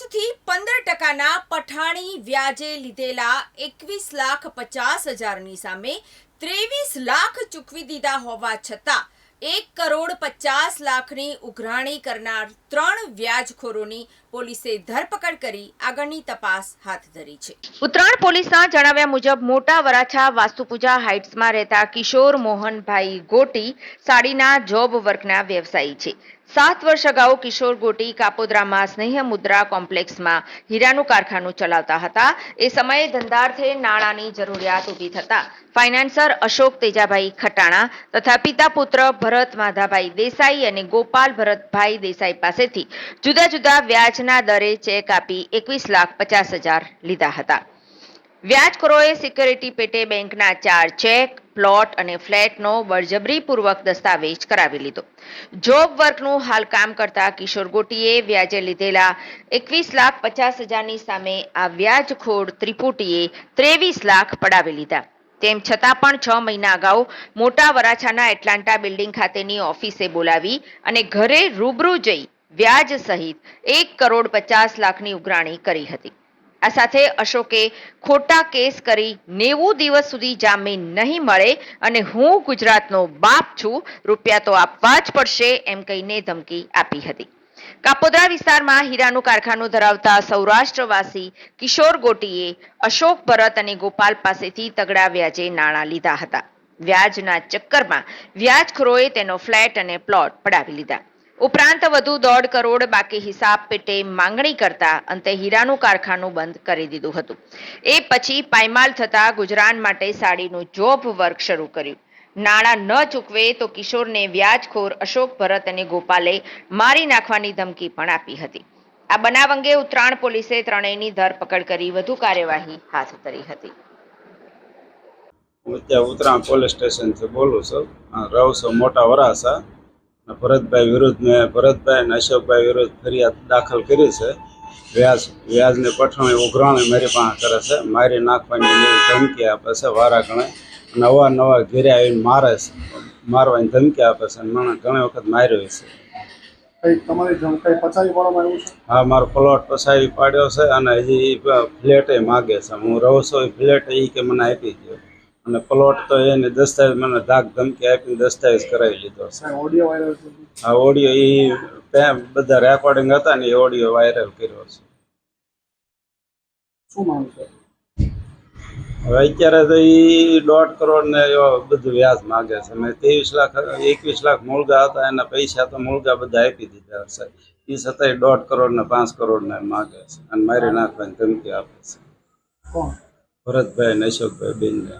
પાંચથી પંદર ટકાના પઠાણી વ્યાજે લીધેલા એકવીસ લાખ પચાસ હજારની સામે ત્રેવીસ લાખ ચૂકવી દીધા હોવા છતાં એક કરોડ પચાસ લાખની ઉઘરાણી કરનાર ત્રણ વ્યાજખોરોની પોલીસે ધરપકડ કરી આગળની તપાસ હાથ ધરી છે. ઉત્તરાયણ પોલીસના જણાવ્યા મુજબ મોટા વરાછા વાસ્તુપૂજા હાઇટ્સમાં રહેતા કિશોર મોહનભાઈ ગોટી સાડીના જોબ વર્કના વ્યવસાયી છે. સાત વર્ષ અગાઉ કિશોર ગોટી કાપોદ્રામાં સ્નેહ મુદ્રા કોમ્પ્લેક્સમાં હીરાનું કારખાનું ચલાવતા હતા. એ સમયે ધંધાર્થે નાણાંની જરૂરિયાત ઊભી થતા. ફાઇનાન્સર અશોક તેજાભાઈ ખટાણા તથા પિતા પુત્ર ભરત માધાભાઈ દેસાઈ અને ગોપાલ ભરતભાઈ દેસાઈ પાસેથી જુદા જુદા વ્યાજના દરે ચેક આપી એકવીસ લાખ પચાસ હજાર લીધા હતા. વ્યાજખોરોએ સિક્યોરિટી પેટે બેંકના ચાર ચેક પ્લોટ અને ફ્લેટનો બળજબરીપૂર્વક દસ્તાવેજ કરાવી લીધો. જોબ વર્કનું હાલ કામ કરતા કિશોર ગોટીએ વ્યાજે લીધેલા એકવીસ લાખ પચાસ હજારની સામે આ વ્યાજખોર ત્રિપુટીએ ત્રેવીસ લાખ પડાવી લીધા. તેમ છતાં પણ છ મહિના અગાઉ મોટા વરાછાના એટલાન્ટા બિલ્ડિંગ ખાતેની ઓફિસે બોલાવી અને ઘરે રૂબરૂ જઈ વ્યાજ સહિત એક કરોડ પચાસ લાખની ઉઘરાણી કરી હતી. આ સાથે અશોકે ખોટા કેસ કરી નેવું દિવસ સુધી જામીન નહીં મળે અને હું ગુજરાતનો બાપ છું, રૂપિયા તો આપવા જ પડશે એમ કહીને ધમકી આપી હતી. કાપોદ્રા વિસ્તારમાં હીરાનું કારખાનું ધરાવતા સૌરાષ્ટ્રવાસી કિશોર ગોટીએ અશોક ભરત અને ગોપાલ પાસેથી તગડા વ્યાજે નાણાં લીધા હતા. વ્યાજના ચક્કરમાં વ્યાજખોરોએ તેનો ફ્લેટ અને પ્લોટ પડાવી લીધા. ઉપરાંત વધુ દોઢ કરોડ બાકી હિસાબ પેટે માંગણી કરતા અંતે હીરાનું કારખાનું બંધ કરી દીધું હતું. એ પછી પાયમાલ થતા ગુજરાન માટે સાડીનું જોબ વર્ક શરૂ કર્યું. નાણાં ન ચૂકવે તો કિશોરને વ્યાજખોર અશોક ભરત અને ગોપાલે મારી નાખવાની ધમકી પણ આપી હતી. આ બનાવ અંગે ઉત્તરાયણ પોલીસે ત્રણેયની ધરપકડ કરી વધુ કાર્યવાહી હાથ ધરી હતી. હું ત્યાં ઉત્તરાયણ પોલીસ સ્ટેશનથી બોલું છું. રહું છું મોટા વરાસા ભરતભાઈ વિરુદ્ધ મેં ભરતભાઈ અને અશોકભાઈ વિરુદ્ધ ફરિયાદ દાખલ કરી છે. વ્યાજ વ્યાજને પઠાણી ઉઘરાણી મારી પાસે કરે છે. મારી નાખવાની ધમકી આપે છે વારા ગણે અને અવારનવાર ઘેરે આવીને મારે છે. મારવાની ધમકી આપે છે અને મને ઘણી વખત માર્યો છે. તમારી જમ પચાવી પાડવામાં આવ્યું છે? હા મારો પ્લોટ પસાવી પાડ્યો છે અને હજી ફ્લેટ માગે છે. હું રહું છું એ ફ્લેટ એ કે મને આપી દો અને પ્લોટ તો એને દસ્તાવેજ મને ધાક ધમકી આપીને દસ્તાવેજ કરાવી લીધો છે. ઓડિયો વાયરલ આ ઓડિયો એ બધા રેકોર્ડિંગ હતા ને એ ઓડિયો વાયરલ કર્યો છે. શું માંગ છે? હવે અત્યારે તો એ દોઢ કરોડ ને બધું વ્યાજ માગે છે. મેં ત્રેવીસ લાખ એકવીસ લાખ મૂળગા હતા એના પૈસા તો મૂળગા બધા આપી દીધા હશે એ છતાંય દોઢ કરોડ ને પાંચ કરોડ ને માગે છે. અને મારી નાખવાની ધમકી આપે છે. ભરતભાઈ ને અશોકભાઈ બેનને